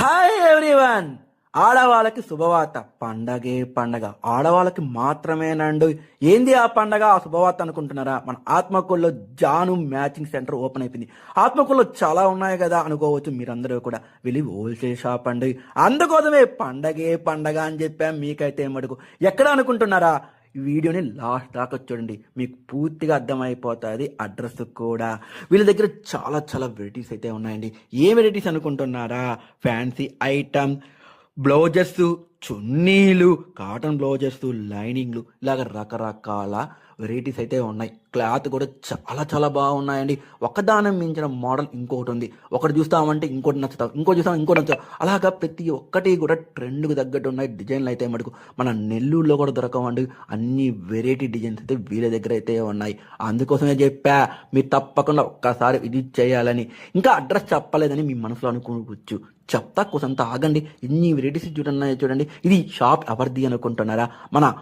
Hi everyone ఆడవాళ్ళకి శుభవార్త. పండగే పండగ. ఆడవాళ్ళకి మాత్రమేనండు. ఏంది ఆ పండగ? ఆ శుభవార్త అనుకుంటున్నారా? మన ఆత్మకూరులో జాను మ్యాచింగ్ సెంటర్ ఓపెన్ అయిపోయింది. ఆత్మకూరులో చాలా ఉన్నాయి కదా అనుకోవచ్చు మీరందరూ కూడా. వెళ్ళి హోల్సేల్ షాప్ అండి. అందుకోసమే పండగే పండగ అని చెప్పాం. మీకైతే మటుకు ఎక్కడ అనుకుంటున్నారా? ఈ వీడియోని లాస్ట్ దాకా చూడండి. మీకు పూర్తిగా అర్థమైపోతుంది అడ్రస్ కూడా. వీళ్ళ దగ్గర చాలా చాలా వెరైటీస్ అయితే ఉన్నాయండి. ఏ వెరైటీస్ అనుకుంటున్నారా? ఫ్యాన్సీ ఐటమ్ బ్లౌజెస్ చున్నీలు కాటన్ బ్లౌజెస్ లైనింగ్లు ఇలాగ రకరకాల వెరైటీస్ అయితే ఉన్నాయి. క్లాత్ కూడా చాలా చాలా బాగున్నాయండి. ఒకదానం మించిన మోడల్ ఇంకొకటి ఉంది. ఒకటి చూస్తామంటే ఇంకోటి నచ్చుతాం. ఇంకోటి చూస్తాం ఇంకోటి నచ్చుతాం. అలాగా ప్రతి ఒక్కటి కూడా ట్రెండ్కి తగ్గట్టు ఉన్నాయి. డిజైన్లు అయితే మటుకు మన నెల్లూరులో కూడా దొరకవండి. అన్ని వెరైటీ డిజైన్స్ అయితే వీళ్ళ దగ్గర అయితే ఉన్నాయి. అందుకోసమే చెప్పా మీరు తప్పకుండా ఒక్కసారి ఇది చేయాలని. ఇంకా అడ్రస్ చెప్పలేదని మీ మనసులో అనుకోవచ్చు. చెప్తా కొంత ఆగండి ఇన్ని వెరైటీస్ చూడన్నాయి చూడండి. ఇది షాప్ ఎవరిది అనుకుంటున్నారా? మన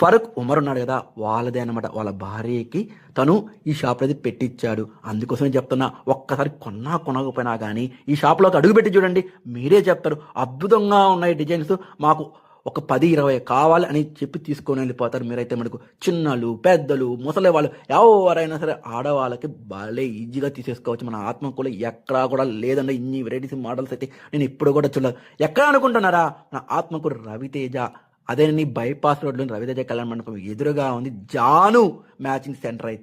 ఫరూక్ ఉమర్ ఉన్నాడు కదా వాళ్ళదే అనమాట వాళ్ళ భార్యకి తను ఈ షాప్ అనేది పెట్టించాడు అందుకోసమే చెప్తున్నా ఒక్కసారి కొన్నా కొనకపోయినా కానీ ఈ షాప్లోకి అడుగు పెట్టి చూడండి. మీరే చెప్తారు. అద్భుతంగా ఉన్నాయి డిజైన్స్. మాకు ఒక పది ఇరవై కావాలి అని చెప్పి తీసుకొని వెళ్ళిపోతారు మీరైతే మనకు. చిన్నలు పెద్దలు ముసలి వాళ్ళు ఎవరైనా సరే ఆడవాళ్ళకి భలే ఈజీగా తీసేసుకోవచ్చు. మన ఆత్మకూల ఎక్కడా కూడా లేదండి. ఇన్ని వెరైటీస్ మోడల్స్ అయితే నేను ఇప్పుడు కూడా చూడలేదు. ఎక్కడ అనుకుంటున్నారా? నా ఆత్మకూరు రవితేజ. అదే నీ బైపాస్ రోడ్లోని రవితేజ కళ్యాణ మండపం ఎదురుగా ఉంది. జాను మ్యాచింగ్ సెంటర్ అయితే.